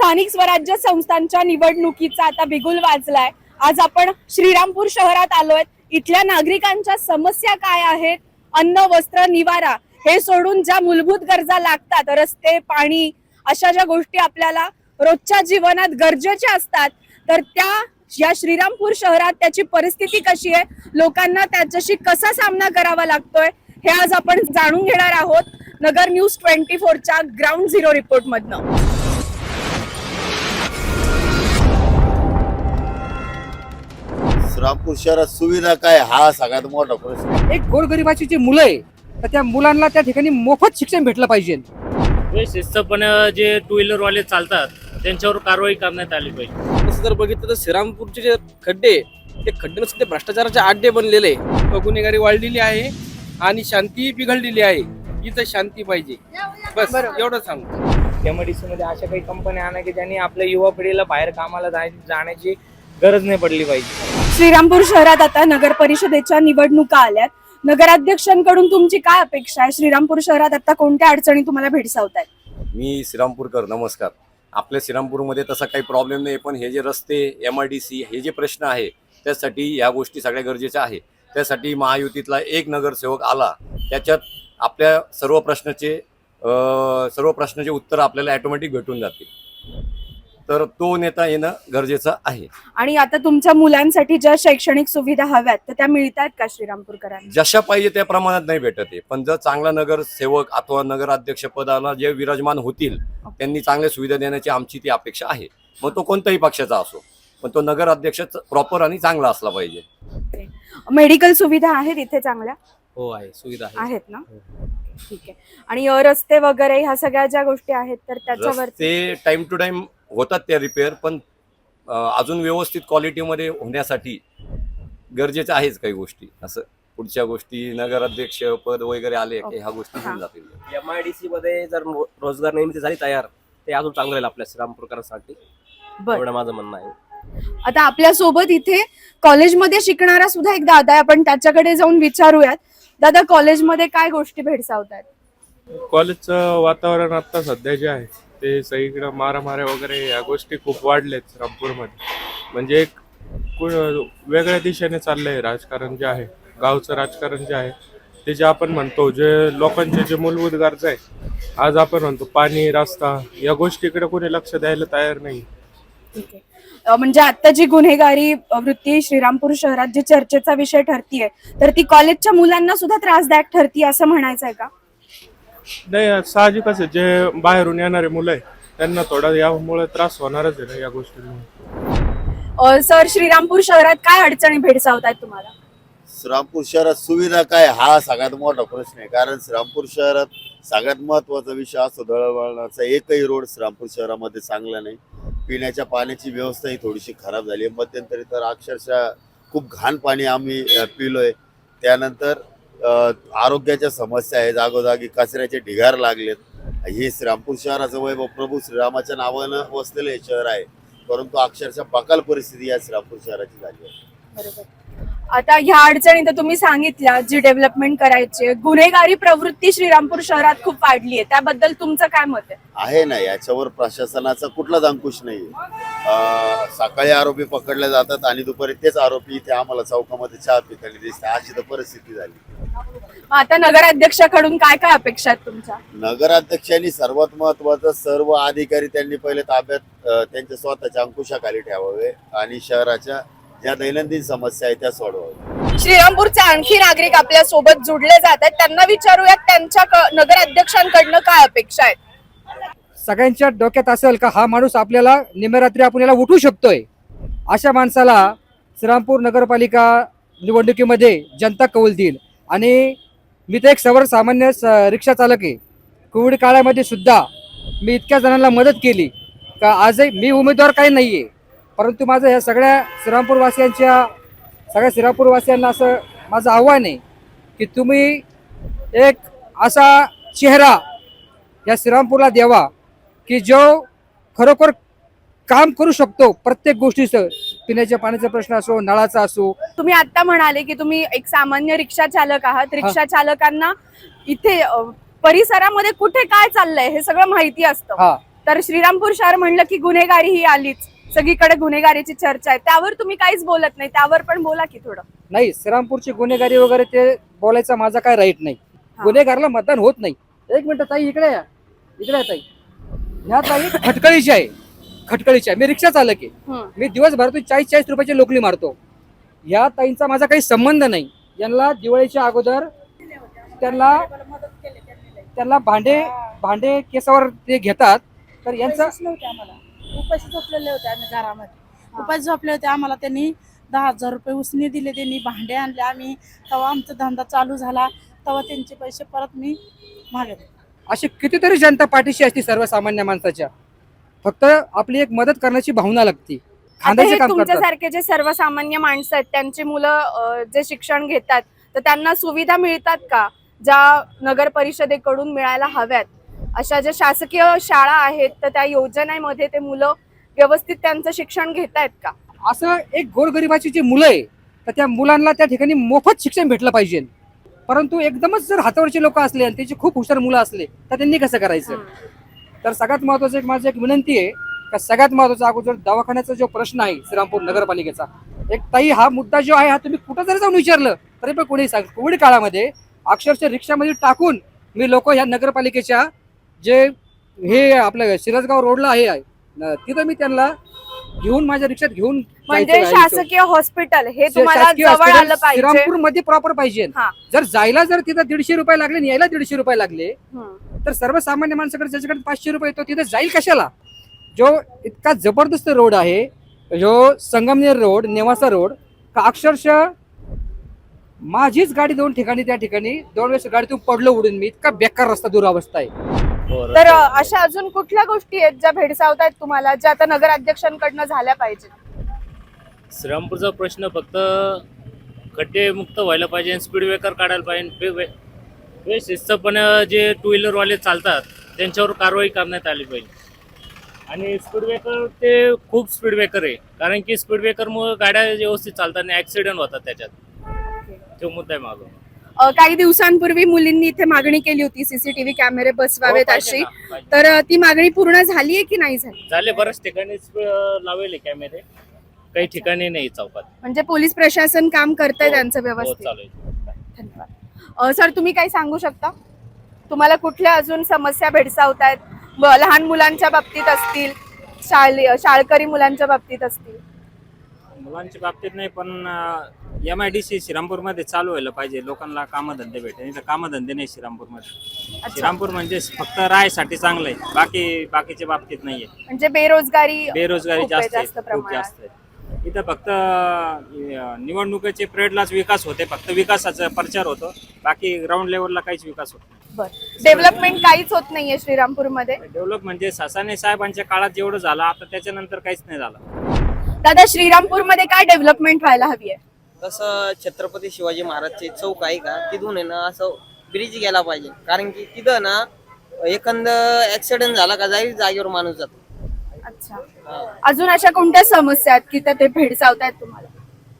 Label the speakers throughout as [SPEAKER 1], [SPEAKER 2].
[SPEAKER 1] स्थानिक स्वराज्य संस्थांच्या निवडणुकीचा आता बिगुल वाजलाय. आज आपण श्रीरामपूर शहरात आलोय. इथल्या नागरिकांच्या समस्या काय आहेत? अन्न वस्त्र निवारा हे सोडून ज्या मूलभूत गरजा लागतात रस्ते पाणी अशा ज्या गोष्टी आपल्याला रोजच्या जीवनात गरजेच्या असतात तर त्या या श्रीरामपूर शहरात त्याची परिस्थिती कशी आहे? लोकांना त्याच्याशी कसा सामना करावा लागतोय? हे आज आपण जाणून घेणार आहोत. नगर न्यूज ट्वेंटी फोरच्या ग्राउंड झिरो रिपोर्ट मधनं
[SPEAKER 2] श्रीरामपूर शहरात सुविधा काय हा सगळ्यात मोठा प्रश्न.
[SPEAKER 3] एक गोरगरिबाची जी मुलं आहे तर त्या मुलांना त्या ठिकाणी मोफत शिक्षण भेटलं पाहिजे.
[SPEAKER 4] हे शिस्तपणे जे टू व्हीलर वाले चालतात त्यांच्यावर कारवाई करण्यात आली पाहिजे.
[SPEAKER 5] तसं जर बघितलं तर श्रीरामपूरचे जे खड्डे आहे, ते खड्डे नसते प्रश्नाचाराचे आड्डे बनलेले आहे. गुन्हेगारी वाढलेली आहे आणि शांती बिघडलेली आहे. इथं शांती पाहिजे. बस एवढं सांगतो
[SPEAKER 6] एमआयडीसी मध्ये अशा काही कंपन्या आणा की ज्यांनी आपल्या युवा पिढीला बाहेर कामाला जाय- जाण्याची गरज नाही पडली पाहिजे.
[SPEAKER 1] श्रीरामपूर शहरात आता नगर परिषदेच्या निवडणुका आल्यात. नगराध्यक्षांकडून तुमची काय अपेक्षा आहे? श्रीरामपूर शहरात आता कोणत्या अडचणी तुम्हाला भेडसावत आहेत
[SPEAKER 7] मी श्रीरामपूरकर नमस्कार. आपल्या श्रीरामपूरमध्ये तसा काही प्रॉब्लेम नाही पण हे जे रस्ते एम आय डी सी हे जे प्रश्न आहे त्यासाठी या गोष्टी सगळ्या गरजेच्या आहे. त्यासाठी महायुतीतला एक नगरसेवक आला. त्याच्यात आपल्या सर्व प्रश्नाचे सर्व प्रश्नाचे उत्तर आपल्याला ॲटोमॅटिक भेटून जातील. तर तो नेता येणं गरजेचं आहे.
[SPEAKER 1] आणि आता तुमच्या मुलांसाठी ज्या शैक्षणिक सुविधा हव्यात तर त्या मिळतात का श्रीरामपूरकरांना?
[SPEAKER 7] जशा पाहिजे त्या प्रमाणात नाही भेटत आहे. पण जर चांगला नगरसेवक अथवा नगराध्यक्ष पदाला जे विराजमान होतील त्यांनी चांगल्या सुविधा देण्याची आमची ती अपेक्षा आहे. मग तो कोणत्याही पक्षाचा असो पण तो नगराध्यक्ष प्रॉपर आणि चांगला असला पाहिजे.
[SPEAKER 1] मेडिकल सुविधा आहेत इथे चांगल्या?
[SPEAKER 5] हो आहे. सुविधा आहे
[SPEAKER 1] आहेत ना? ठीक आहे. आणि रस्ते वगैरे ह्या सगळ्या ज्या गोष्टी आहेत तर त्याच्यावर
[SPEAKER 7] रस्ते टाइम टू टाइम होतात त्या रिपेअर पण अजून व्यवस्थित क्वालिटीमध्ये होण्यासाठी गरजेचं आहेच काही गोष्टी. असं पुढच्या गोष्टी नगराध्यक्ष पद वगैरे आले की ह्या गोष्टी
[SPEAKER 1] हा.
[SPEAKER 7] होऊन जातील.
[SPEAKER 5] एम आय डी सी मध्ये जर रोजगार निर्मिती झाली तयार ते अजून चांगलं राहील आपल्या श्रीरामपूरकरांसाठी
[SPEAKER 1] बर.
[SPEAKER 5] एवढं माझं म्हणणं आहे.
[SPEAKER 1] आता आपल्यासोबत इथे कॉलेजमध्ये शिकणारा सुद्धा एक दादा आहे. आपण त्याच्याकडे जाऊन विचारूयात. दादा कॉलेजमध्ये काय गोष्टी भेडसावतात
[SPEAKER 8] कॉलेजचं वातावरण आता सध्या जे आहे ते सगळीकडं मारामाऱ्या वगैरे या गोष्टी खूप वाढल्यात रामपूरमध्ये. म्हणजे एक वेगळ्या दिशेने चाललंय राजकारण जे आहे गावचं राजकारण जे आहे ते जे आपण म्हणतो जे लोकांचे जे मूलभूत गरजा आहे आज आपण म्हणतो पाणी रस्ता या गोष्टीकडे कोणी लक्ष द्यायला तयार नाही.
[SPEAKER 1] ठीक आहे. म्हणजे आता जी गुन्हेगारी वृत्ती श्रीरामपूर शहरात जी चर्चेचा विषय ठरतीये तर ती कॉलेजच्या मुलांना सुद्धा त्रासदायक ठरती असं म्हणायचं आहे का?
[SPEAKER 8] नाही साहजिकच आहे. जे बाहेरून येणारे मुलं आहे त्यांना थोडा यामुळे त्रास होणारच आहे ना या गोष्टींमुळे
[SPEAKER 1] अ, सर श्रीरामपूर शहरात काय अडचणी भेडसावतात तुम्हाला?
[SPEAKER 2] श्रीरामपूर शहरात सुविधा काय हा सगळ्यात मोठा प्रश्न आहे. कारण श्रीरामपूर शहरात सगळ्यात महत्त्वाचा विषय असतो दळणवळणाचा. एकही रोड श्रीरामपूर शहरामध्ये चांगला नाही. पिण्याच्या पाण्याची व्यवस्था ही थोडीशी खराब झाली आहे. मध्यंतरी तर अक्षरशः खूप घाण पाणी आम्ही अ, पिलोय. त्यानंतर आरोग्याच्या समस्या आहे जागोजागी कचऱ्याचे ढिगार लागलेत. हे श्रीरामपूर शहराचं वैभव प्रभू श्रीरामाच्या नावानं वसलेलं हे शहर आहे. परंतु अक्षरशः बकाल परिस्थिती या श्रीरामपूर शहराची झाली आहे.
[SPEAKER 1] बरोबर. आता ह्या अडचणी तर तुम्ही सांगितल्या जी डेव्हलपमेंट करायची. गुन्हेगारी प्रवृत्ती श्रीरामपूर शहरात खूप वाढली आहे. त्याबद्दल तुमचं काय मत आहे?
[SPEAKER 2] आहे ना याच्यावर प्रशासनाचा कुठलाच अंकुश नाही सकाळी आरोपी पकडले जातात आणि दुपारी तेच आरोपी इथे आम्हाला चौकामध्ये चहा पिताना दिसते अशी तर परिस्थिती झाली.
[SPEAKER 1] आता नगराध्यक्षाकडून काय काय अपेक्षा आहेत तुमच्या?
[SPEAKER 2] नगराध्यक्षांनी सर्वात महत्वाचं सर्व अधिकारी त्यांनी पहिले ताब्यात अं, त्यांच्या स्वतःच्या अंकुशाखाली ठेवावे आणि शहराच्या ज्या दैनंदिन समस्या आहेत त्या सोडवाव्या
[SPEAKER 1] श्रीरामपूरचे आणखी नागरिक आपल्यासोबत जोडले जात आहेत. त्यांना विचारूयात त्यांच्या क- नगराध्यक्षांकडनं काय अपेक्षा आहेत?
[SPEAKER 3] सगळ्यांच्या डोक्यात असेल का हा माणूस आपल्याला निम्यारात्री आपण याला उठू शकतोय? अशा माणसाला श्रीरामपूर नगरपालिका निवडणुकीमध्ये जनता कौल देईल. आणि मी तर एक सर्वसामान्य स रिक्षा चालक आहे. कोविड काळामध्ये सुद्धा मी इतक्या जणांना मदत केली का आजही मी उमेदवार काही नाही आहे परंतु माझं ह्या सगळ्या श्रीरामपूरवासियांच्या सगळ्या श्रीरामपूरवासियांना असं माझं आव्हान आहे की तुम्ही एक असा चेहरा या श्रीरामपूरला द्यावा की जो खरोखर काम करू शकतो प्रत्येक गोष्टीचं. पिण्याच्या पाण्याचा प्रश्न असो नळाचा असो.
[SPEAKER 1] तुम्ही आता म्हणाले की तुम्ही एक सामान्य रिक्षा चालक आहात. रिक्षा चालकांना इथे परिसरामध्ये कुठे काय चाललंय हे सगळं माहिती असतं. तर श्रीरामपूर शहर म्हणलं की गुन्हेगारी ही आलीच. सगळीकडे गुन्हेगारीची चर्चा आहे. त्यावर तुम्ही काहीच बोलत नाही. त्यावर पण बोला की थोडं.
[SPEAKER 3] नाही श्रीरामपूरची गुन्हेगारी वगैरे ते बोलायचा माझा काय राईट नाही. गुन्हेगारला मतदान होत नाही. एक मिनिट ताई इकडे या. इकडे या ताई. ह्या ताई खटकळीची आहे. खटकळीची आहे. मी रिक्षा चालक आहे. मी दिवसभरातून चाळीस चाळीस रुपयाची लोकली मारतो. या ताईंचा माझा काही संबंध नाही. यांना दिवाळीच्या अगोदर त्यांना त्यांना भांडे भांडे केसावर ते घेतात. तर यांचं
[SPEAKER 9] उपाशी झोपलेले होते आम्ही घरामध्ये. उपाशी झोपले होते आम्हाला त्यांनी दहा हजार रुपये उसने दिले त्यांनी भांडे आणले. आम्ही तेव्हा आमचा धंदा चालू झाला तेव्हा त्यांचे पैसे परत मी मागले
[SPEAKER 3] अशी कितीतरी जनता पाठीशी असते सर्वसामान्य माणसाच्या. फक्त आपली एक मदत करण्याची भावना लागते.
[SPEAKER 1] आता
[SPEAKER 3] खांद्याचे काम करतात.
[SPEAKER 1] तुमच्यासारखे जे सर्वसामान्य माणसं आहेत त्यांची मुलं अं, जे शिक्षण घेतात तर त्यांना सुविधा मिळतात का ज्या नगर परिषदेकडून मिळायला हव्यात? अशा ज्या शासकीय शाळा आहेत तर त्या योजनेमध्ये ते मुलं व्यवस्थित त्यांचं शिक्षण घेत आहेत का?
[SPEAKER 3] असं एक गोरगरिबाची जी मुलं आहे तर त्या मुलांना त्या ठिकाणी मोफत शिक्षण भेटलं पाहिजे. परंतु एकदमच जर हातावरचे लोक असले आणि त्याची खूप हुशार मुलं असले तर त्यांनी कसं करायचं? तर सगळ्यात महत्वाचं एक माझं एक विनंती आहे का सगळ्यात महत्त्वाचा अगोदर दवाखान्याचा जो प्रश्न आहे श्रीरामपूर नगरपालिकेचा एक ताई हा मुद्दा जो आहे हा तुम्ही कुठं जरी जाऊन विचारलं तरी पण कोणी सांग कोविड काळामध्ये अक्षरशः रिक्षामध्ये टाकून मी लोक ह्या नगरपालिकेच्या जे हे आपलं शिरसगाव रोडला आहे तिथं मी त्यांना घेऊन माझ्या रिक्षात घेऊन
[SPEAKER 1] म्हणजे
[SPEAKER 3] जायचो.
[SPEAKER 1] शासकीय हॉस्पिटल हे
[SPEAKER 3] शा-
[SPEAKER 1] तुम्हाला
[SPEAKER 3] शासकीय
[SPEAKER 1] जवळ
[SPEAKER 3] हॉस्पिटल
[SPEAKER 1] आलं पाहिजे
[SPEAKER 3] श्रीरामपूरमध्ये प्रॉपर पाहिजे
[SPEAKER 1] हा.
[SPEAKER 3] जर जायला जर तिथं दीडशे रुपये लागले आणि यायला दीडशे रुपये लागले
[SPEAKER 1] हम्म.
[SPEAKER 3] तर सर्वसामान्य माणसाकडे ज्याच्याकडे पाचशे रुपये येतो तिथे जाईल कशाला जो इतका जबरदस्त रोड आहे जो संगमनेर रोड नेवासा रोड का अक्षरशः माझीच गाडी दोन ठिकाणी त्या ठिकाणी दोन वेळेस गाडीतून पडलो उडून मी इतका बेकार रस्ता दुरावस्था आहे
[SPEAKER 1] तर अशा अजून कुठल्या गोष्टी आहेत ज्या भेडसावत आहेत तुम्हाला ज्या आता नगराध्यक्षांकडनं झाल्या पाहिजे
[SPEAKER 4] श्रीरामपूरचा प्रश्न फक्त खड्डे मुक्त व्हायला पाहिजे स्पीड ब्रेकर काढायला पाहिजे. शिस्तपणे जे टू व्हीलरवाले चालतात त्यांच्यावर कारवाई करण्यात आली पाहिजे. आणि स्पीड ब्रेकर ते खूप स्पीड ब्रेकर आहे. कारण की स्पीड ब्रेकरमुळे गाड्या व्यवस्थित चालतात आणि ॲक्सिडेंट होतात त्याच्यात. तो मुद्दा आहे
[SPEAKER 1] अं, काही दिवसांपूर्वी मुलींनी इथे मागणी केली होती सीसीटीव्ही कॅमेरे बसवावेत
[SPEAKER 4] हो,
[SPEAKER 1] अशी. तर ती मागणी पूर्ण झाली आहे की नाही झाली?
[SPEAKER 4] झाले बऱ्याच ठिकाणी लावले कॅमेरे. काही ठिकाणी नाही चौकात.
[SPEAKER 1] म्हणजे पोलीस प्रशासन काम करतंय
[SPEAKER 4] हो,
[SPEAKER 1] त्यांचं
[SPEAKER 4] हो,
[SPEAKER 1] व्यवस्थित.
[SPEAKER 4] चालू आहे
[SPEAKER 1] धन्यवाद. अं, सर तुम्ही काही सांगू शकता? तुम्हाला कुठल्या अजून समस्या भेडसावत आहेत लहान मुलांच्या बाबतीत असतील शाळे शाळकरी मुलांच्या बाबतीत असतील?
[SPEAKER 10] मुलांच्या बाबतीत नाही पण एम आय डी सी श्रीरामपूरमध्ये चालू व्हायला पाहिजे. लोकांना कामधंदे भेटे नाही तर कामधंदे नाही श्रीरामपूरमध्ये. श्रीरामपूर म्हणजे फक्त राहायसाठी चांगलं आहे बाकी बाकीच्या बाबतीत नाहीये.
[SPEAKER 1] म्हणजे बेरोजगारी
[SPEAKER 10] बेरोजगारी जास्त आहे खूप. जास्त आहे. इथं फक्त निवडणुकीचे पिरियडलाच विकास होते. फक्त विकासाचा प्रचार होतो. बाकी ग्राउंड लेवलला काहीच विकास होत नाही.
[SPEAKER 1] डेव्हलपमेंट काहीच होत नाहीये श्रीरामपूरमध्ये?
[SPEAKER 10] डेव्हलप म्हणजे सासाने साहेबांच्या काळात जेवढं झालं आता त्याच्यानंतर काहीच नाही झालं.
[SPEAKER 1] दादा श्रीरामपूरमध्ये काय डेव्हलपमेंट व्हायला हवी आहे?
[SPEAKER 11] तसं छत्रपती शिवाजी महाराजचे चौक आहे का? तिथून आहे ना असं ब्रिज गेला पाहिजे. कारण की तिथं ना एखाद ऍक्सिडेंट झाला का जाईल जागेवर माणूस जातो.
[SPEAKER 1] अच्छा. अजून अशा कोणत्या समस्या आहेत की त्या ते भेडसावत आहेत तुम्हाला?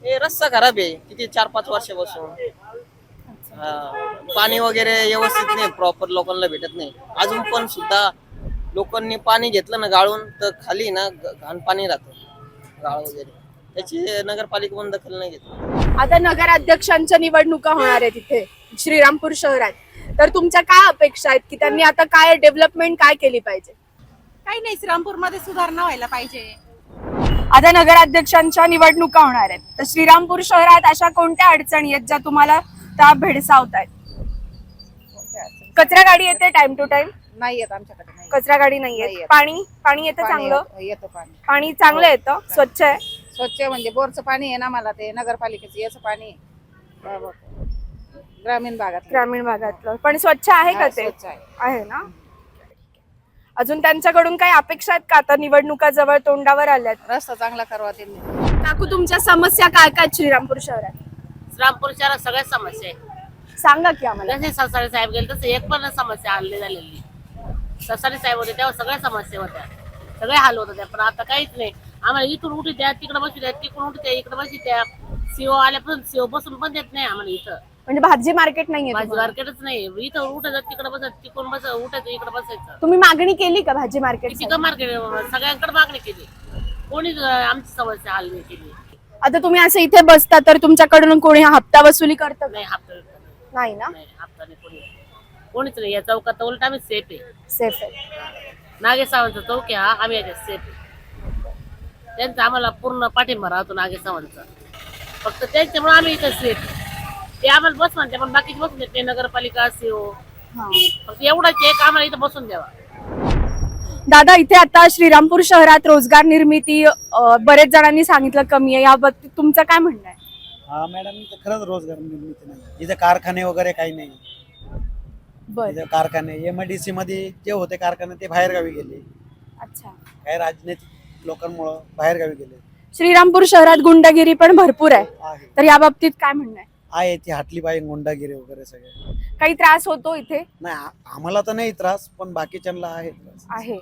[SPEAKER 11] हे रस्ता खराब आहे किती चार पाच वर्षापासून हा. पाणी वगैरे व्यवस्थित नाही प्रॉपर लोकांना भेटत नाही. अजून पण सुद्धा लोकांनी पाणी घेतलं ना गाळून तर खाली ना घाण पाणी राहतं. गाळ वगैरे. त्याची नगरपालिका पण दखल नाही घेत
[SPEAKER 1] आता नगराध्यक्षांच्या निवडणुका होणार आहेत इथे श्रीरामपूर शहरात. तर तुमच्या काय अपेक्षा आहेत की त्यांनी आता काय डेव्हलपमेंट काय केली पाहिजे?
[SPEAKER 9] काही नाही श्रीरामपूरमध्ये सुधारणा व्हायला पाहिजे.
[SPEAKER 1] आता नगराध्यक्षांच्या निवडणुका होणार आहेत. तर श्रीरामपूर शहरात अशा कोणत्या अडचणी आहेत ज्या तुम्हाला त्या भेडसावत आहेत कचरा गाडी येते टाइम टू टाइम
[SPEAKER 9] नाही येत आमच्याकडे.
[SPEAKER 1] कचरा गाडी नाही
[SPEAKER 9] नाही
[SPEAKER 1] येत.
[SPEAKER 9] येत.
[SPEAKER 1] पाणी पाणी येतं
[SPEAKER 9] पाणी
[SPEAKER 1] चांगलं?
[SPEAKER 9] येतं- येतं पाणी.
[SPEAKER 1] पाणी चांगलं येतं? स्वच्छ आहे?
[SPEAKER 9] स्वच्छ म्हणजे बोरचं पाणी आहे ना मला ते नगरपालिकेचं याचं पाणी आहे. बरोबर. ग्रामीण भागात
[SPEAKER 1] ग्रामीण भागातलं. पण स्वच्छ आहे का ते?
[SPEAKER 9] स्वच्छ आहे.
[SPEAKER 1] आहे ना? अजून त्यांच्याकडून काही अपेक्षा आहेत का? आता निवडणुका जवळ तोंडावर आल्यात.
[SPEAKER 9] रस्ता चांगला करवा त्यांनी.
[SPEAKER 1] काकू तुमच्या समस्या काय काय आहेत श्रीरामपूर शहरात?
[SPEAKER 12] श्रीरामपूर शहरात सगळ्या समस्या आहे
[SPEAKER 1] सांगा की आम्हाला.
[SPEAKER 12] जसे ससारे साहेब गेले तसे एक पण समस्या आणली झालेली ससारे साहेब होते तेव्हा सगळ्या समस्या होत्या. सगळे हाल होत होत्या पण आता काहीच नाही. आम्हाला इथून उठी द्या तिकडे बसू द्या तिकडून उठी द्या इकडे बसू द्या. सीओ आल्यापासून सीओ बसून पण देत नाही आम्हाला इथं.
[SPEAKER 1] म्हणजे भाजी मार्केट नाहीये
[SPEAKER 12] भाजी
[SPEAKER 1] तुम्हाला?
[SPEAKER 12] मार्केटच नाही. इथं उठायचं तिकडे बसायचं तिकडून बस उठायचं इकडे बसायचं.
[SPEAKER 1] तुम्ही मागणी केली का भाजी मार्केट
[SPEAKER 12] किती का मार्केट? सगळ्यांकडे मागणी केली. कोणीच अं, आमची समस्या हल नाही केली.
[SPEAKER 1] आता तुम्ही असं इथे बसता तर तुमच्याकडून कोणी हप्ता वसुली करतं का?
[SPEAKER 12] नाही हप्ता
[SPEAKER 1] नाही ना?
[SPEAKER 12] नाही हप्ता नाही कोणी कोणीच नाही. या चौकात तर उलट आम्ही सेफ आहे.
[SPEAKER 1] सेफ आहे.
[SPEAKER 12] नागेसावांचा चौक आहे हा आम्ही याच्यात सेफ आहे. त्यांचा आम्हाला पूर्ण पाठिंबा राहतो नागेसावांचा फक्त त्यांच्यामुळे आम्ही इथं सेफ ते आम्हाला बस म्हणते पण बाकीचे बसून देत नाही. नगरपालिका सीओ
[SPEAKER 1] हा.
[SPEAKER 12] फक्त एवढंच एक आम्हाला इथं बसून द्यावा.
[SPEAKER 1] दादा इथे आता श्रीरामपूर शहरात रोजगार निर्मिती अं, बरेच जणांनी सांगितलं कमी आहे. याबाबतीत तुमचं काय म्हणणं आहे?
[SPEAKER 13] हा मॅडम इथं खरंच रोजगार निर्मिती नाही. इथे कारखाने वगैरे काही नाही.
[SPEAKER 1] बर.
[SPEAKER 13] कारखाने एम डी सी मध्ये जे होते कारखाने ते बाहेरगावी गेले.
[SPEAKER 1] अच्छा.
[SPEAKER 13] काही राजनैतिक लोकांमुळं बाहेरगावी गेले.
[SPEAKER 1] श्रीरामपूर शहरात गुंडगिरी पण भरपूर आहे.
[SPEAKER 13] आहे.
[SPEAKER 1] तर या बाबतीत काय म्हणणं आहे?
[SPEAKER 13] आहे ती हाटली बाई गुंडागिरी वगैरे सगळे.
[SPEAKER 1] काही त्रास होतो इथे?
[SPEAKER 13] नाही आ- आम्हाला तर नाही त्रास पण बाकीच्यांना आहे त्रास.
[SPEAKER 1] आहे.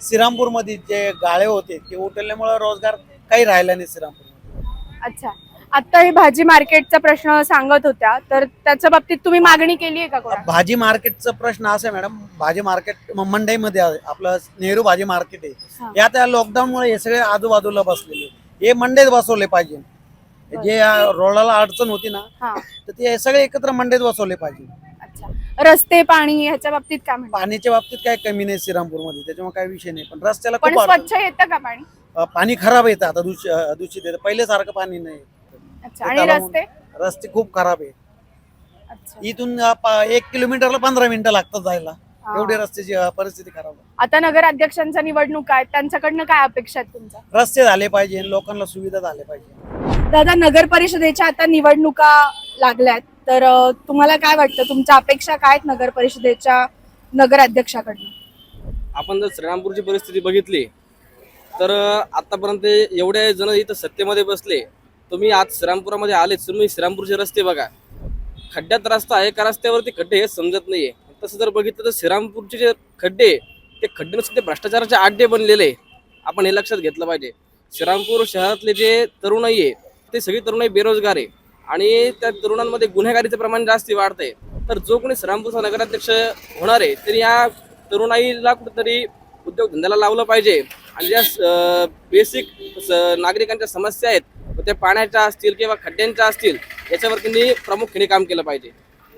[SPEAKER 13] श्रीरामपूरमध्ये जे गाळे होते ते उठवल्यामुळे रोजगार काही राहिला नाही श्रीरामपूर
[SPEAKER 1] अच्छा. आता हे भाजी मार्केटचा प्रश्न सांगत होत्या तर त्याच्या बाबतीत तुम्ही मागणी केली आहे का कोणा
[SPEAKER 13] भाजी मार्केटचा प्रश्न असा आहे मॅडम भाजी मार्केट म- मंडईमध्ये आहे. आपलं नेहरू भाजी मार्केट
[SPEAKER 1] हा.
[SPEAKER 13] आहे यात लॉकडाऊनमुळे हे सगळे आजूबाजूला बसलेले हे मंडईत बसवले पाहिजे. जे या रोडाला अडचण होती ना
[SPEAKER 1] हा.
[SPEAKER 13] तर ते सगळे एकत्र मंडईत बसवले पाहिजे.
[SPEAKER 1] अच्छा. रस्ते पाणी ह्याच्या बाबतीत काय
[SPEAKER 13] पाण्याच्या बाबतीत काही कमी नाही श्रीरामपूरमध्ये त्याच्यामुळे काही विषय नाही. पण रस्त्याला
[SPEAKER 1] पण
[SPEAKER 13] खूप अडचण.
[SPEAKER 1] स्वच्छ येतं का पाणी?
[SPEAKER 13] अं, पाणी खराब येतं आता दूषित दूषित येतं. पहिल्यासारखं पाणी नाही.
[SPEAKER 1] अच्छा आणि
[SPEAKER 13] त्याला
[SPEAKER 1] रस्ते?
[SPEAKER 13] रस्ते खूप खराब आहे.
[SPEAKER 1] अच्छा.
[SPEAKER 13] इथून अं, प- एक किलोमीटरला पंधरा मिनिटं लागतात जायला.
[SPEAKER 1] हा.
[SPEAKER 13] एवढी रस्त्याची अं, परिस्थिती खराब आहे.
[SPEAKER 1] आता नगर अध्यक्षांच्या निवडणूक आहेत त्यांच्याकडनं काय अपेक्षा आहेत तुमच्या?
[SPEAKER 13] रस्ते झाले पाहिजे लोकांना सुविधा झाल्या पाहिजे.
[SPEAKER 1] दादा नगर परिषदेच्या आता निवडणुका लागल्यात तर अं, तुम्हाला काय वाटतं? तुमच्या अपेक्षा काय आहेत नगर परिषदेच्या नगर अध्यक्षाकडनं
[SPEAKER 5] आपण जर श्रीरामपूरची परिस्थिती बघितली तर आतापर्यंत एवढे जण इथं सत्तेमध्ये बसले तुम्ही आज श्रीरामपुरामध्ये आले तुम्ही श्रीरामपूरचे रस्ते बघा. खड्ड्यात रस्ता आहे का रस्त्यावरती खड्डे हे समजत नाहीये. तसं जर बघितलं तर श्रीरामपूरचे जे खड्डे ते खड्डे नसून ते भ्रष्टाचाराचे आड्डे बनलेले आपण हे लक्षात घेतलं पाहिजे. श्रीरामपूर शहरातले जे तरुणाई आहे ते सगळी तरुणाई बेरोजगार आहे आणि त्या तरुणांमध्ये गुन्हेगारीचं प्रमाण जास्ती वाढतंय. तर जो कोणी श्रीरामपूरचा नगराध्यक्ष होणार आहे तर या तरुणाईला कुठेतरी उद्योगधंद्याला लावलं पाहिजे. आणि ज्या बेसिक नागरिकांच्या समस्या आहेत त्या पाण्याच्या असतील किंवा खड्ड्यांच्या असतील याच्यावर त्यांनी प्रामुख्याने काम केलं पाहिजे.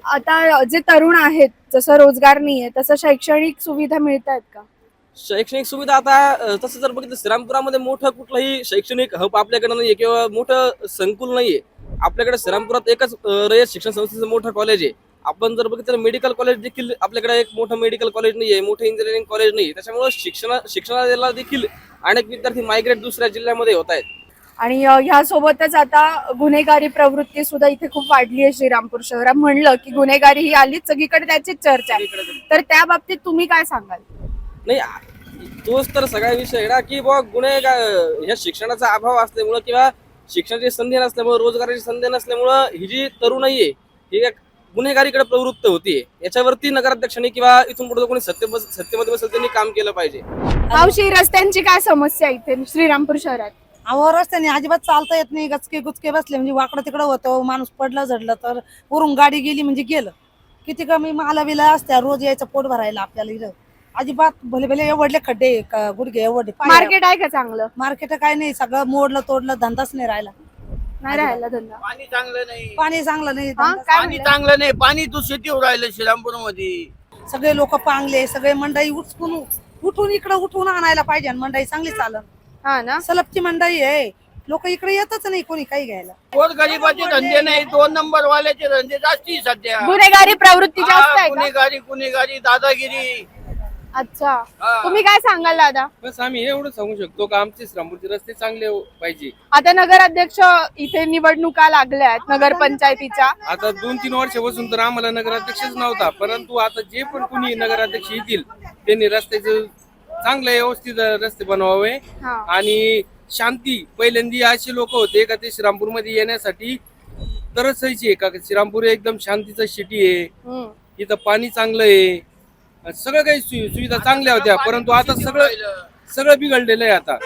[SPEAKER 1] आता जे तरुण आहेत जसं रोजगार नाहीये तसं शैक्षणिक सुविधा मिळत आहेत का?
[SPEAKER 5] शैक्षणिक सुविधा आता तसं जर बघितलं श्रीरामपुरामध्ये मोठं कुठलंही शैक्षणिक हब आपल्याकडे नाहीये किंवा मोठं संकुल नाहीये. आपल्याकडे श्रीरामपुरात एकच रयत शिक्षण संस्थेचं मोठं कॉलेज आहे. आपण जर बघितलं मेडिकल कॉलेज देखील आपल्याकडे एक मोठं मेडिकल कॉलेज नाहीये मोठं इंजिनिअरिंग कॉलेज नाही त्याच्यामुळे शिक्षण शिक्षणाला देखील अनेक विद्यार्थी मायग्रेट दुसऱ्या जिल्ह्यामध्ये होत आहेत
[SPEAKER 1] आणि ह्यासोबतच आता गुन्हेगारी प्रवृत्ती सुद्धा इथे खूप वाढली आहे श्रीरामपूर शहरात. म्हणलं की गुन्हेगारी ही आलीच सगळीकडे त्याचीच चर्चा आहे. तर त्या बाबतीत तुम्ही काय सांगाल?
[SPEAKER 5] नाही तोच तर सगळा विषय ना की बुवा गुन्हे ह्या शिक्षणाचा अभाव असल्यामुळं किंवा शिक्षणाची संधी नसल्यामुळं रोजगाराची संधी नसल्यामुळं ही जी तरुणाई आहे ही गुन्हेगारीकडे प्रवृत्त होतीये याच्यावरती नगराध्यक्षांनी किंवा इथून पुढे कोणी सत्य सत्तेमध्ये बसेल त्यांनी काम केलं पाहिजे.
[SPEAKER 1] रस्त्यांची काय समस्या इथे श्रीरामपूर शहरात?
[SPEAKER 9] अहो रस्त्याने अजिबात चालता येत नाही गचके गुचके बसले म्हणजे वाकडं तिकडं होतं माणूस पडलं झडलं तर वरून गाडी गेली म्हणजे गेलं. किती कमी माला बिला असत्या रोज यायचं पोट भरायला आपल्याला इथं. अजिबात भले भले एवढले खड्डे क- गुडघे एवढे
[SPEAKER 1] मार्केट आहे का चांगलं?
[SPEAKER 9] मार्केट काय नाही सगळं मोडलं तोडलं धंदाच नाही राहिला.
[SPEAKER 1] नाही राहिला धंदा.
[SPEAKER 11] पाणी चांगलं नाही.
[SPEAKER 9] पाणी चांगलं नाही
[SPEAKER 1] हा, काय
[SPEAKER 11] पाणी
[SPEAKER 1] म्हणले?
[SPEAKER 11] चांगलं नाही पाणी दूषित येऊ राहिलं श्रीरामपूरमध्ये
[SPEAKER 9] सगळे लोक पांगले सगळे मंडई उठून उठून इकडं उठून आणायला पाहिजे आणि मंडई चांगली चालन.
[SPEAKER 1] हा ना?
[SPEAKER 9] सलपची मंडई आहे. लोक इकडे येतच नाही कोणी काही घ्यायला.
[SPEAKER 11] कोण गरीबाचे धंदे नाही दोन नंबर वाल्याचे धंदे जास्ती सध्या.
[SPEAKER 1] गुन्हेगारी प्रवृत्ती जास्त
[SPEAKER 11] हा,
[SPEAKER 1] आहे का?
[SPEAKER 11] गुन्हेगारी गुन्हेगारी दादागिरी.
[SPEAKER 1] अच्छा.
[SPEAKER 11] हा.
[SPEAKER 1] तुम्ही काय सांगाल दादा?
[SPEAKER 5] बस आम्ही एवढं सांगू शकतो का आमचे श्रीरामपूरचे रस्ते चांगले पाहिजे.
[SPEAKER 1] आता नगर अध्यक्ष इथे निवडणुका लागल्या आहेत नगर पंचायतीच्या
[SPEAKER 5] आता दोन तीन वर्षापासून तर आम्हाला नगराध्यक्षच नव्हता परंतु आता जे पण कुणी नगराध्यक्ष येतील त्यांनी रस्त्याचे चांगले व्यवस्थित रस्ते बनवावे.
[SPEAKER 1] हा.
[SPEAKER 5] आणि शांती. पहिल्यांदा असे लोक होते का ते श्रीरामपूरमध्ये येण्यासाठी तरसायचे का श्रीरामपूर हे एकदम शांतीचं सिटी आहे.
[SPEAKER 1] हम्म.
[SPEAKER 5] इथं पाणी चांगलं आहे. सगळं काही सु- सुविधा चांगल्या होत्या परंतु आता सगळं सगळं बिघडलेलं आहे आता.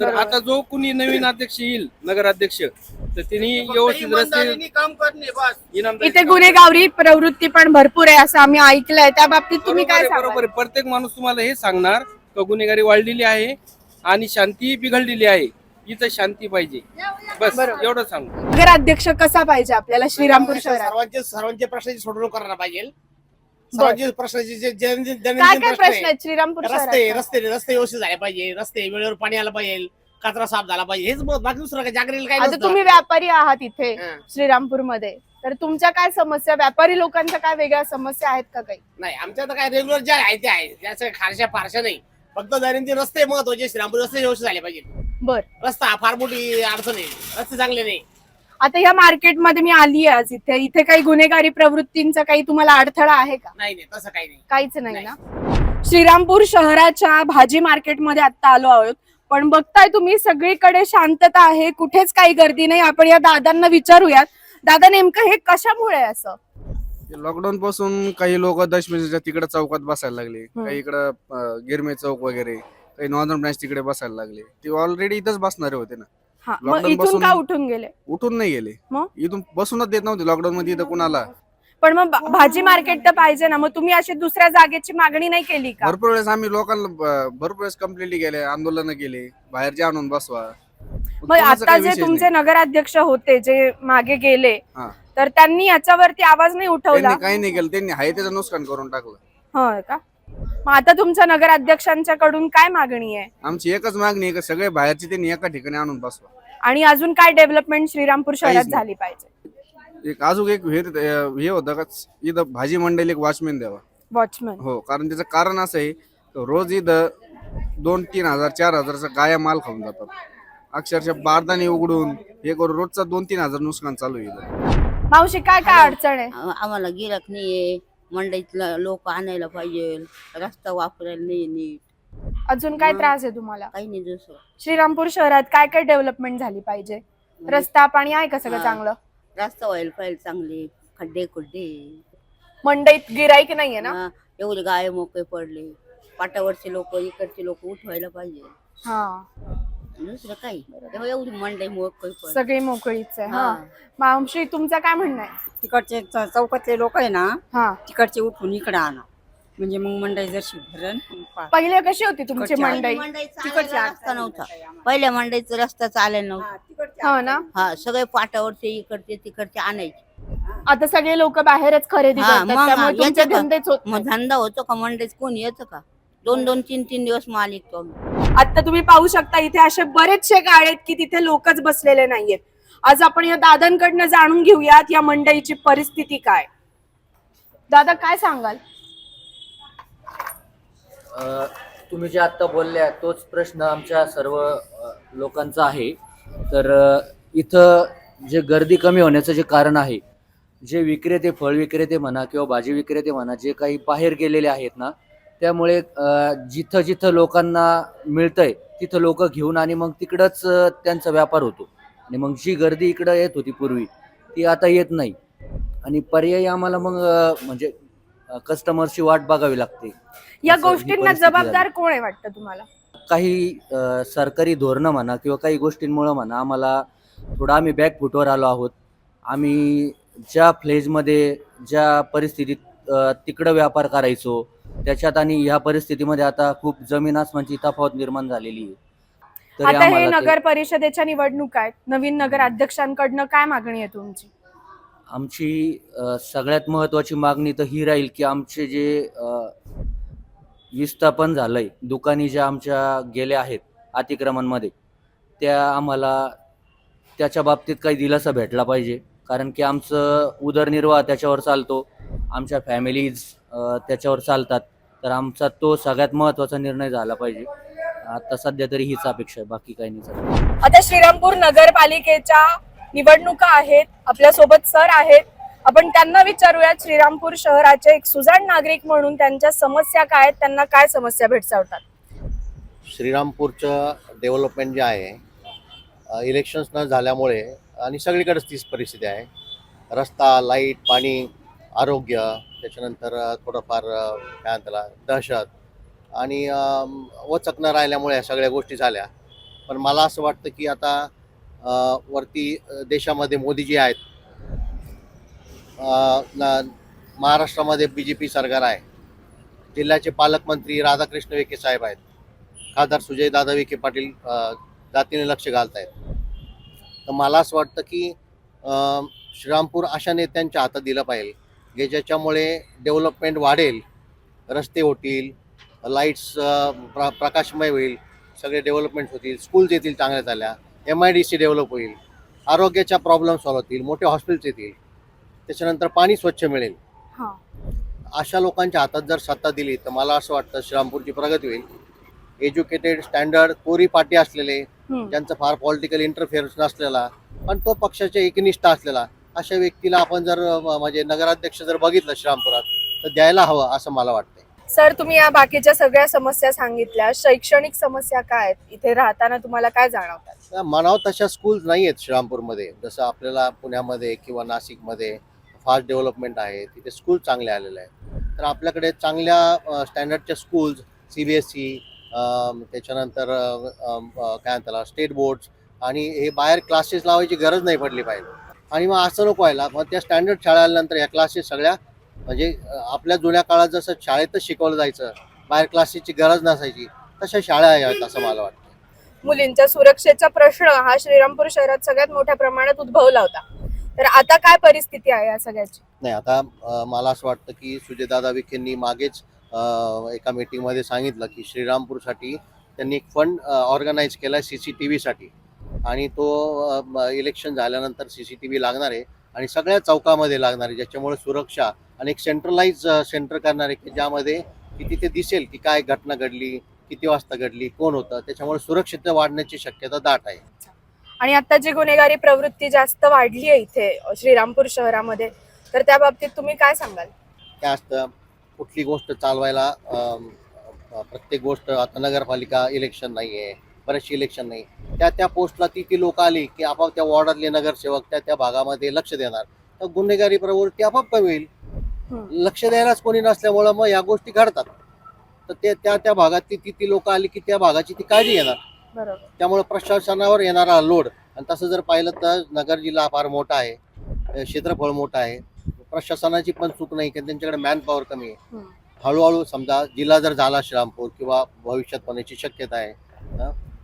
[SPEAKER 5] तर. आता जो कुणी नवीन अध्यक्ष येईल नगराध्यक्ष
[SPEAKER 14] तर त्यांनी व्यवस्थित रस्ते
[SPEAKER 15] काम करणे बस.
[SPEAKER 14] इनामदारी
[SPEAKER 1] इथे गुन्हेगारी प्रवृत्ती पण भरपूर आहे असं आम्ही ऐकलंय. त्या बाबतीत तुम्ही काय
[SPEAKER 14] बरोबर आहे,
[SPEAKER 1] सांगाल?
[SPEAKER 14] बरोबर आहे. प्रत्येक माणूस तुम्हाला हे सांगणार का गुन्हेगारी वाढलेली आहे आणि शांती बिघडलेली आहे. इथं शांती पाहिजे. बस. एवढं सांगू.
[SPEAKER 1] नगराध्यक्ष कसा पाहिजे आपल्याला? श्रीरामपूर शहरात.
[SPEAKER 15] सर्वांचे सर्वांचे प्रश्नाची सोडवणूक करायला पाहिजे. सर्वांचे प्रश्नाचे जे दैनंदिन
[SPEAKER 1] काय
[SPEAKER 15] दैनंदिन
[SPEAKER 1] काय
[SPEAKER 15] प्रश्न
[SPEAKER 1] प्रश्न
[SPEAKER 15] आहे
[SPEAKER 1] आहेत? श्रीरामपूर
[SPEAKER 15] रस्ते
[SPEAKER 1] शहरात
[SPEAKER 15] रस्ते रस्ते व्यवस्थित झाले पाहिजे. रस्ते वेळेवर पाणी आलं पाहिजे. कचरा साफ झाला पाहिजे. हेच बाकी दुसरं काय? जागरेल काय
[SPEAKER 1] आता
[SPEAKER 15] नसतं.
[SPEAKER 1] तुम्ही व्यापारी आहात इथे
[SPEAKER 15] हं.
[SPEAKER 1] श्रीरामपूरमध्ये तर तुमच्या काय समस्या? व्यापारी लोकांच्या काय वेगळ्या समस्या आहेत का काही?
[SPEAKER 15] नाही आमच्या तर काय रेग्युलर ज्या आहे त्या आहे त्याच्या खारशा फारशा नाही. फक्त दैनंदिन रस्ते महत्त्वाचे श्रीरामपूर रस्ते व्यवस्थित झाले पाहिजे
[SPEAKER 1] बर.
[SPEAKER 15] रस्ता फार मोठी अडचण आहे. रस्ते चांगले नाही.
[SPEAKER 1] आता या मार्केटमध्ये मी आली आहे आज इथे. इथे काही गुन्हेगारी प्रवृत्तींचा काही तुम्हाला अडथळा आहे का?
[SPEAKER 15] नाही नाही तसं काही नाही.
[SPEAKER 1] काहीच नाही ना? श्रीरामपूर शहराच्या भाजी मार्केटमध्ये आता आलो आहोत. पण बघताय तुम्ही सगळीकडे शांतता आहे कुठेच काही गर्दी नाही. आपण या दादांना विचारूयात. दादा नेमकं हे कशामुळे आहे असं?
[SPEAKER 16] लॉकडाऊन पासून काही लोक दशमीच्या तिकडे चौकात बसायला लागले. काही इकडं अं, गिरमे चौक वगैरे काही नॉर्दर्न ब्रांच तिकडे बसायला लागले. ते ऑलरेडी इथंच बसणारे होते ना.
[SPEAKER 1] हा मग इथून का उठून गेले?
[SPEAKER 16] उठून नाही गेले.
[SPEAKER 1] मग?
[SPEAKER 16] इथून बसूनच देत नव्हते लॉकडाऊन मध्ये इथं कुणाला.
[SPEAKER 1] पण मग भा- भाजी मार्केट तर पाहिजे ना. मग तुम्ही अशी दुसऱ्या जागेची मागणी नाही केली का?
[SPEAKER 16] भरपूर वेळेस आम्ही लोकांना ब- भरपूर वेळेस कंप्लेंट केले आंदोलन केले बाहेरचे आणून बसवा.
[SPEAKER 1] मग
[SPEAKER 16] कोणाचा
[SPEAKER 1] आता
[SPEAKER 16] काही
[SPEAKER 1] जे तुमचे नगराध्यक्ष होते जे मागे गेले
[SPEAKER 16] हा.
[SPEAKER 1] तर त्यांनी याच्यावरती आवाज नाही उठवला?
[SPEAKER 16] त्यांनी काही नाही केलं. त्यांनी हाय त्याचं नुकसान करून टाकलं.
[SPEAKER 1] होय का? मग आता तुमच्या नगराध्यक्षांच्या कडून काय मागणी आहे?
[SPEAKER 16] आमची एकच मागणी आहे की सगळे बाहेरचे त्यांनी एका ठिकाणी आणून बसवा.
[SPEAKER 1] आणि अजून काय डेव्हलपमेंट श्रीरामपूर शहरात
[SPEAKER 16] नाही.
[SPEAKER 1] झाली पाहिजे?
[SPEAKER 16] एक अजून एक हे हे होतं का इथं भाजी मंडईला एक वॉचमॅन द्यावा.
[SPEAKER 1] वॉचमन.
[SPEAKER 16] हो कारण त्याचं कारण असं आहे तर रोज इथं दोन तीन हजार चार हजारचा गाया माल खाऊन जातात. अक्षरशः बारदाने उघडून हे करून रोजचा दोन तीन हजार नुकसान चालू आहे इथं.
[SPEAKER 1] मावशी काय काय अडचण आहे?
[SPEAKER 17] आम्हाला गिराक नाहीये. मंडईतला लोक आणायला पाहिजे रस्ता वापरायला नाही नीट.
[SPEAKER 1] अजून काय
[SPEAKER 17] मग?
[SPEAKER 1] त्रास आहे तुम्हाला?
[SPEAKER 17] काही नाही दुसरं.
[SPEAKER 1] श्रीरामपूर शहरात काय काय डेव्हलपमेंट झाली पाहिजे? रस्ता पाणी आहे का सगळं
[SPEAKER 17] हा.
[SPEAKER 1] चांगलं?
[SPEAKER 17] रस्ता व्हायला पाहिजे चांगले खड्डे खुड्डे.
[SPEAKER 1] मंडईत गिराईक नाहीये ना?
[SPEAKER 17] हा, एवढे गाय मोकळे पडले. पाटावरचे लोक इकडचे लोक उठवायला पाहिजे.
[SPEAKER 1] हा.
[SPEAKER 17] दुसरं काही. तेव्हा एवढी मंडई मोकळी पडली
[SPEAKER 1] सगळी मोकळीच आहे हा.
[SPEAKER 17] हा.
[SPEAKER 1] मावशी तुमचं काय म्हणणं आहे?
[SPEAKER 18] तिकडचे च- चौकातले लोक आहे ना
[SPEAKER 1] हा.
[SPEAKER 18] तिकडचे उठून इकडे आणा. म्हणजे मग मंडई जशी भरण पा-
[SPEAKER 1] पहिले कशी होती तुमची
[SPEAKER 18] तिकडच्या-
[SPEAKER 1] मंडई?
[SPEAKER 17] तिकडचे रस्ता नव्हता. पहिल्या मंडईचा रस्ता चालेल नव्हता.
[SPEAKER 1] हो ना?
[SPEAKER 17] हा सगळे पाटावरचे इकडचे तिकडचे आणायचे.
[SPEAKER 1] आता सगळे लोक बाहेरच खरेदी
[SPEAKER 17] हा,
[SPEAKER 1] करतात
[SPEAKER 17] मग
[SPEAKER 1] त्यामुळे तुमचे
[SPEAKER 17] याचं का?
[SPEAKER 1] धंदेच होत
[SPEAKER 17] मग धंदा होतो का? मंडईत कोणी येतं का? दोन दोन तीन तीन दिवस माल विकतो आम्ही.
[SPEAKER 1] आता तुम्ही पाहू शकता इथे असे बरेचसे गाळे आहेत की तिथे लोकच बसलेले नाहीयेत. आज आपण या दादांकडनं जाणून घेऊयात या मंडईची परिस्थिती काय. दादा काय सांगाल?
[SPEAKER 19] अ, तुम्ही जे आत्ता बोलल्या तोच प्रश्न आमच्या सर्व अ, लोकांचा आहे. तर अ, इथं जे गर्दी कमी होण्याचं जे कारण आहे जे विक्रेते फळ विक्रेते म्हणा किंवा भाजी विक्रेते म्हणा जे काही बाहेर गेलेले आहेत ना त्यामुळे जिथं जिथं लोकांना मिळतंय तिथं लोक घेऊन आणि मग तिकडंच त्यांचा व्यापार होतो. आणि मग जी गर्दी इकडं येत होती पूर्वी ती आता येत नाही. आणि पर्यायी आम्हाला मग म्हणजे कस्टमरची वाट बघावी लागते.
[SPEAKER 1] या गोष्टींना जबाबदार. कोण आहे वाटतं तुम्हाला?
[SPEAKER 19] काही सरकारी धोरणं म्हणा किंवा काही गोष्टींमुळं म्हणा आम्हाला थोडं आम्ही बॅक फुटवर आलो आहोत. आम्ही ज्या फ्लेजमध्ये ज्या परिस्थितीत तिकडं व्यापार करायचो त्याच्यात आणि ह्या परिस्थितीमध्ये आता खूप जमीन आसमानची तफावत निर्माण झालेली आहे. तरी
[SPEAKER 1] आता हे
[SPEAKER 19] आम्हाला ते-
[SPEAKER 1] नगर परिषदेच्या निवडणूक आहेत. नवीन नगर अध्यक्षांकडनं काय मागणी आहे तुमची?
[SPEAKER 19] आमची अ, सगळ्यात महत्त्वाची मागणी तर ही राहील की आमचे जे अ, विस्थापन झालंय दुकानी ज्या आमच्या गेल्या आहेत अतिक्रमणमध्ये त्या आम्हाला त्याच्या बाबतीत काही दिलासा भेटला पाहिजे. कारण की आमचं उदरनिर्वाह त्याच्यावर चालतो. आमच्या फॅमिलीज त्याच्यावर चालतात. तर आमचा तो सगळ्यात महत्त्वाचा निर्णय झाला पाहिजे. आता सध्या तरी हीच अपेक्षा आहे बाकी काही नाही
[SPEAKER 1] आता श्रीरामपूर नगरपालिकेच्या निवडणुका आहेत. आपल्यासोबत सर आहेत. आपण त्यांना विचारूयात श्रीरामपूर शहराचे एक सुजाण नागरिक म्हणून त्यांच्या समस्या काय आहेत? त्यांना काय समस्या भेडसावतात?
[SPEAKER 20] श्रीरामपूरचं डेव्हलपमेंट जे आहे इलेक्शन्स न झाल्यामुळे आणि सगळीकडेच तीच परिस्थिती आहे. रस्ता लाइट पाणी आरोग्य त्याच्यानंतर थोडंफार काय म्हणताला त्याला दहशत आणि वचक न राहिल्यामुळे ह्या सगळ्या गोष्टी झाल्या. पण मला असं वाटतं की आता वरती देशामध्ये मोदीजी आहेत. न- महाराष्ट्रामध्ये बी जे पी सरकार आहे. जिल्ह्याचे पालकमंत्री राधाकृष्ण विखे साहेब आहेत. खासदार सुजय दादा विखे पाटील जातीने लक्ष घालत आहेत. तर मला असं वाटतं की श्रीरामपूर अशा नेत्यांच्या हातात दिलं पाहिजे. की ज्याच्यामुळे डेव्हलपमेंट वाढेल रस्ते होतील लाईट्स प्र प्रकाशमय होईल सगळे डेव्हलपमेंट होतील स्कूल्स येतील चांगल्या चांगल्या M I D C develop होईल आरोग्याच्या प्रॉब्लेम सॉल्व्ह होतील मोठे हॉस्पिटल्स येतील त्याच्यानंतर पाणी स्वच्छ मिळेल. अशा लोकांच्या हातात जर सत्ता दिली तर मला असं वाटतं श्रीरामपूरची प्रगती होईल. एज्युकेटेड स्टँडर्ड कोरी पार्टी असलेले. ज्यांचा फार पॉलिटिकल इंटरफेअरन्स नसलेला पण तो पक्षाच्या एकनिष्ठ असलेला अशा व्यक्तीला आपण जर म्हणजे नगराध्यक्ष जर बघितलं श्रीरामपुरात तर द्यायला हवं असं मला वाटतं
[SPEAKER 1] सर तुम्ही या बाकीच्या सगळ्या समस्या सांगितल्या. शैक्षणिक समस्या काय आहेत? इथे राहताना तुम्हाला काय जाणवतात
[SPEAKER 20] मनाव तशा स्कूल्स नाही आहेत श्रीरामपूरमध्ये. जसं आपल्याला पुण्यामध्ये किंवा नाशिकमध्ये फास्ट डेव्हलपमेंट आहे तिथे स्कूल चांगले आलेले आहेत. तर आपल्याकडे चांगल्या स्टँडर्डच्या schools C B S C त्याच्यानंतर काय म्हणतात स्टेट बोर्ड्स आणि हे बाहेर क्लासेस लावायची गरज नाही पडली पाहिजे. आणि मग असं नको व्हायला. मग त्या स्टँडर्ड शाळा आल्यानंतर ह्या क्लासेस सगळ्या म्हणजे आपल्या जुन्या काळात जसं शाळेतच शिकवलं जायचं बाहेर क्लासेसची गरज नसायची तशा शाळा याव्यात असं मला वाटतं.
[SPEAKER 1] मुलींच्या सुरक्षेचा प्रश्न हा श्रीरामपूर शहरात सगळ्यात मोठ्या प्रमाणात उद्भवला होता. तर आता काय परिस्थिती आहे या सगळ्याची?
[SPEAKER 20] नाही आता मला असं वाटतं की सुजयदादा विखेंनी मागेच एका मीटिंगमध्ये सांगितलं की श्रीरामपूरसाठी त्यांनी एक फंड ऑर्गनाईज केला सी सी टी व्हीसाठी आणि तो इलेक्शन झाल्यानंतर सी सी टी व्ही लागणार आहे आणि सगळ्या चौकामध्ये लागणार आहे ज्याच्यामुळे सुरक्षा आणि एक सेंट्रलाइज सेंटर करणार आहे की ज्यामध्ये की तिथे दिसेल की काय घटना घडली किती वाजता घडली कोण होतं त्याच्यामुळे सुरक्षितता वाढण्याची शक्यता दाट आहे.
[SPEAKER 1] आणि आता जी गुन्हेगारी प्रवृत्ती जास्त वाढली आहे इथे श्रीरामपूर शहरामध्ये तर त्या बाबतीत तुम्ही काय सांगाल?
[SPEAKER 20] काय असतं कुठली गोष्ट चालवायला प्रत्येक गोष्ट आता नगरपालिका इलेक्शन नाही आहे बरेचसे इलेक्शन नाही. त्या त्या पोस्टला ती ती लोक आली की आपोआप त्या वॉर्डातले नगरसेवक त्या त्या भागामध्ये लक्ष देणार. तर गुन्हेगारी प्रवृत्ती आपोआप कमी होईल. लक्ष द्यायलाच कोणी नसल्यामुळं मग या गोष्टी घडतात. तर ते त्या त्या भागात ती ती ती लोक आली की त्या भागाची ती काळजी घेणार.
[SPEAKER 1] बरोबर.
[SPEAKER 20] त्यामुळे प्रशासनावर येणारा लोड आणि तसं जर पाहिलं तर नगर जिल्हा फार मोठा आहे क्षेत्रफळ मोठं आहे. प्रशासनाची पण चूक नाही की त्यांच्याकडे मॅन पॉवर कमी आहे. हळूहळू समजा जिल्हा जर झाला श्रीरामपूर किंवा भविष्यात होण्याची शक्यता आहे.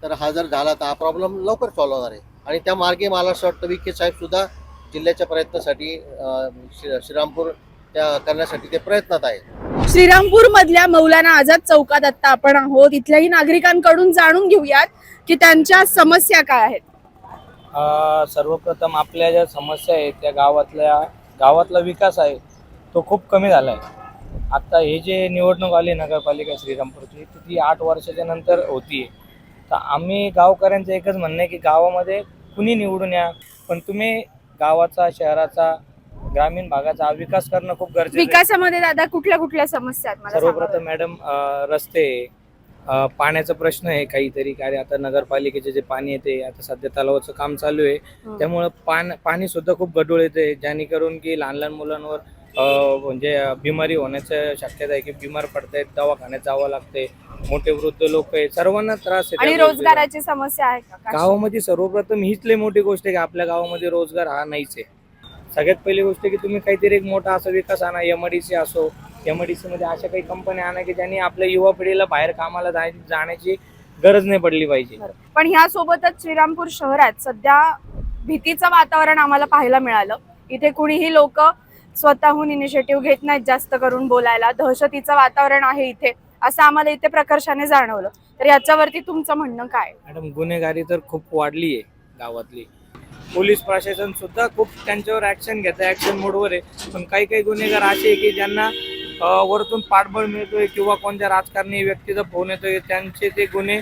[SPEAKER 20] तर हा जर झाला तर हा प्रॉब्लेम लवकर सॉल्व्ह होणार आहे. आणि त्या मार्गे मला असं वाटतं विखे साहेब सुद्धा जिल्ह्याच्या प्रयत्नासाठी श्रीरामपूर त्या करण्यासाठी ते प्रयत्नात आहे
[SPEAKER 1] श्रीरामपूर मधल्या मौलाना आझाद चौकात आता आपण आहोत. इथल्याही नागरिकांकडून जाणून घेऊयात की त्यांच्या समस्या काय आहेत.
[SPEAKER 6] सर्वप्रथम आपल्या ज्या समस्या आहेत त्या गावातल्या गावातला विकास आहे तो खूप कमी झाला आहे आता हे जे निवडणूक आली नगरपालिका श्रीरामपूरची ती आठ वर्षाच्या नंतर होती तर आम्ही गावकऱ्यांचं एकच म्हणणं आहे की गावामध्ये कुणी निवडून या पण तुम्ही गावाचा शहराचा ग्रामीण भागाचा विकास करणं खूप गरजेचं आहे.
[SPEAKER 1] विकासामध्ये दादा कुठल्या कुठल्या समस्या आहेत मला
[SPEAKER 6] सर्वप्रथम मॅडम अ, रस्ते अ, पाण्याचा प्रश्न आहे काहीतरी कारण आता नगरपालिकेचे जे पाणी येते आता सध्या तलावाचं काम चालू आहे.
[SPEAKER 1] हं.
[SPEAKER 6] त्यामुळं पान पाणी सुद्धा खूप गढूळ येते जेणेकरून की लहान लहान मुलांवर म्हणजे बिमारी होण्याचं शक्यता आहे की बिमार पडतायत दवाखान्यात जावं लागते मोठे वृद्ध लोक आहे सर्वांना त्रास आहे.
[SPEAKER 1] आणि. रोजगाराची समस्या आहे का?
[SPEAKER 6] गावामध्ये सर्वप्रथम हीच लई मोठी गोष्ट आहे की आपल्या गावामध्ये रोजगार हा नाहीच आहे. सगळ्यात पहिली गोष्ट की तुम्ही काहीतरी एक मोठा असा विकास आणा एमआयडीसी असो एमआयडीसी मध्ये अशा काही कंपन्या आणा की ज्यांनी आपल्या युवा पिढीला बाहेर कामाला जाय- जाण्याची गरज नाही पडली पाहिजे.
[SPEAKER 1] पण ह्या सोबतच श्रीरामपूर शहरात सध्या भीतीचं वातावरण आम्हाला पाहायला मिळालं. इथे कुणीही लोक स्वतःहून इनिशिएटिव्ह घेत नाहीत जास्त करून बोलायला. दहशतीचं वातावरण आहे इथे असं आम्हाला इथे प्रकर्षाने जाणवलं. तर याच्यावरती तुमचं म्हणणं काय?
[SPEAKER 6] मॅडम गुन्हेगारी तर खूप वाढली आहे गावातली. पोलीस प्रशासन सुद्धा खूप त्यांच्यावर ऍक्शन घेत आहे ऍक्शन मोडवर आहे. पण काही काही गुन्हेगार असे की ज्यांना वरतून पाठबळ मिळतोय किंवा कोणत्या राजकारणी व्यक्तीचा फोन येतोय त्यांचे ते गुन्हे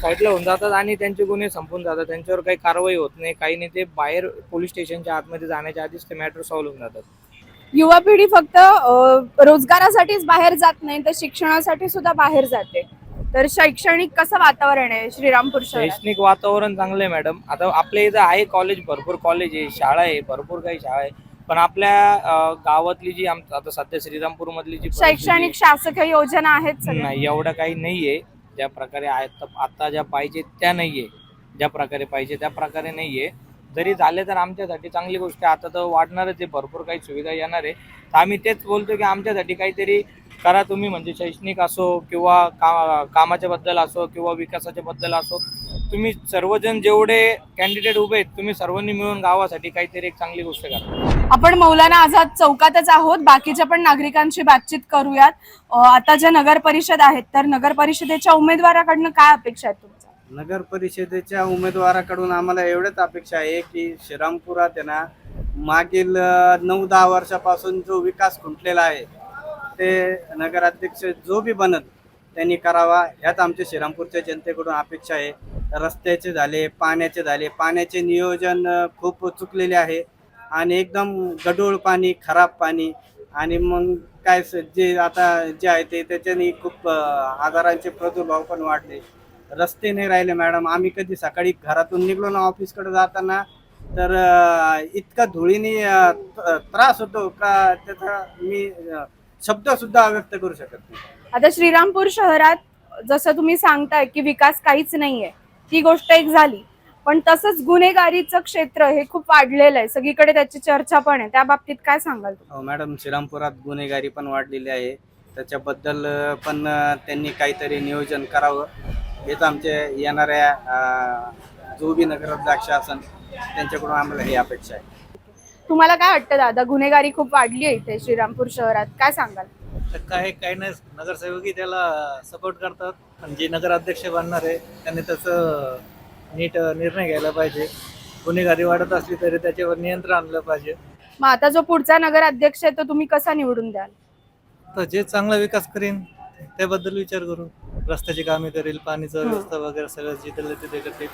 [SPEAKER 6] साईडला होऊन जातात आणि त्यांचे गुन्हे संपून जातात. त्यांच्यावर काही कारवाई होत नाही काही नाही. ते बाहेर पोलीस स्टेशनच्या आतमध्ये जाण्याच्या आधीच ते मॅटर सॉल्व्ह होऊन जातात.
[SPEAKER 1] युवा पिढी फक्त रोजगारासाठीच बाहेर जात नाही तर शिक्षणासाठी सुद्धा बाहेर जाते. तर शैक्षणिक कसं वातावरण आहे श्रीरामपूर शहरात?
[SPEAKER 6] शैक्षणिक वातावरण चांगलं आहे मॅडम. आता आपल्या इथं आहे कॉलेज भरपूर कॉलेज आहे शाळा आहे भरपूर काही शाळा आहे. पण आपल्या अं, गावातली जी आम- आता सध्या श्रीरामपूर मधली जी परिस्थिती आहे,
[SPEAKER 1] शैक्षणिक शासकीय योजना आहेत सगळ्या?
[SPEAKER 6] नाही एवढं काही नाहीये. ज्या प्रकारे आहेत आता ज्या पाहिजे त्या नाहीये. ज्या प्रकारे पाहिजे त्या प्रकारे नाही आहे जरी झाले तर आमच्यासाठी चांगली गोष्ट आहे. आता तर वाढणारच आहे भरपूर काही सुविधा येणार आहे. तर आम्ही तेच बोलतो की आमच्यासाठी काहीतरी करा तुम्ही म्हणजे शैक्षणिक असो किंवा का कामाच्या बद्दल असो किंवा विकासाच्या बद्दल असो. तुम्ही सर्वजण जेवढे कॅन्डिडेट उभे आहेत तुम्ही सर्वांनी मिळून गावासाठी काहीतरी एक चांगली गोष्ट करा.
[SPEAKER 1] आपण मौलाना आझाद चौकातच आहोत. बाकीच्या पण नागरिकांशी बातचीत करूयात. आता ज्या नगर परिषद आहेत तर नगर परिषदेच्या उमेदवाराकडनं काय अपेक्षा आहेत
[SPEAKER 21] नगर परिषदेच्या उमेदवाराकडून आम्हाला एवढंच अपेक्षा आहे की श्रीरामपुरात आहे ना मागील नऊ दहा वर्षापासून जो विकास खुंटलेला आहे ते नगराध्यक्ष जो बी बनत त्यांनी करावा. ह्यात आमच्या श्रीरामपूरच्या जनतेकडून अपेक्षा आहे. रस्त्याचे झाले पाण्याचे झाले पाण्याचे नियोजन खूप चुकलेले आहे. आणि एकदम गढूळ पाणी खराब पाणी. आणि मग काय स- जे आता जे आहे ते त्याच्याने खूप आजारांचे प्रादुर्भाव पण वाढले. रस्ते नाही राहिले मॅडम आम्ही कधी सकाळी घरातून निघलो ना ऑफिसकडे जाताना तर इतका धुळीने त्रास होतो का त्याचा मी शब्द सुद्धा व्यक्त करू शकत नाही.
[SPEAKER 1] आता श्रीरामपूर शहरात जसं तुम्ही सांगताय की विकास काहीच नाहीये. ती गोष्ट एक झाली. पण तसंच गुन्हेगारीचं क्षेत्र हे खूप वाढलेलं आहे. सगळीकडे त्याची चर्चा पण आहे. त्या बाबतीत काय सांगाल तुम्ही?
[SPEAKER 21] हो मॅडम श्रीरामपुरात गुन्हेगारी पण वाढलेली आहे. त्याच्याबद्दल पण त्यांनी काहीतरी नियोजन करावं. हेच आमचे येणाऱ्या जो बी नगराध्यक्ष असन त्यांच्याकडून आम्हाला ही अपेक्षा आहे.
[SPEAKER 1] तुम्हाला काय वाटतं दादा? गुन्हेगारी खूप वाढली आहे इथे श्रीरामपूर शहरात. काय सांगाल?
[SPEAKER 22] तर काय काही नाही. नगरसेवकही त्याला सपोर्ट करतात. आणि जे नगराध्यक्ष बनणार आहे त्यांनी त्याचं नीट निर्णय घ्यायला पाहिजे. गुन्हेगारी वाढत असली तरी त्याच्यावर नियंत्रण आणलं पाहिजे.
[SPEAKER 1] मग आता जो पुढचा नगर अध्यक्ष आहे तो तुम्ही कसा निवडून द्याल?
[SPEAKER 22] तर जे चांगला विकास करीन त्याबद्दल विचार करू. रस्त्याची कामे करेल
[SPEAKER 1] पाण्याचा
[SPEAKER 22] व्यवस्था वगैरे सगळं जिथे तिथे करतील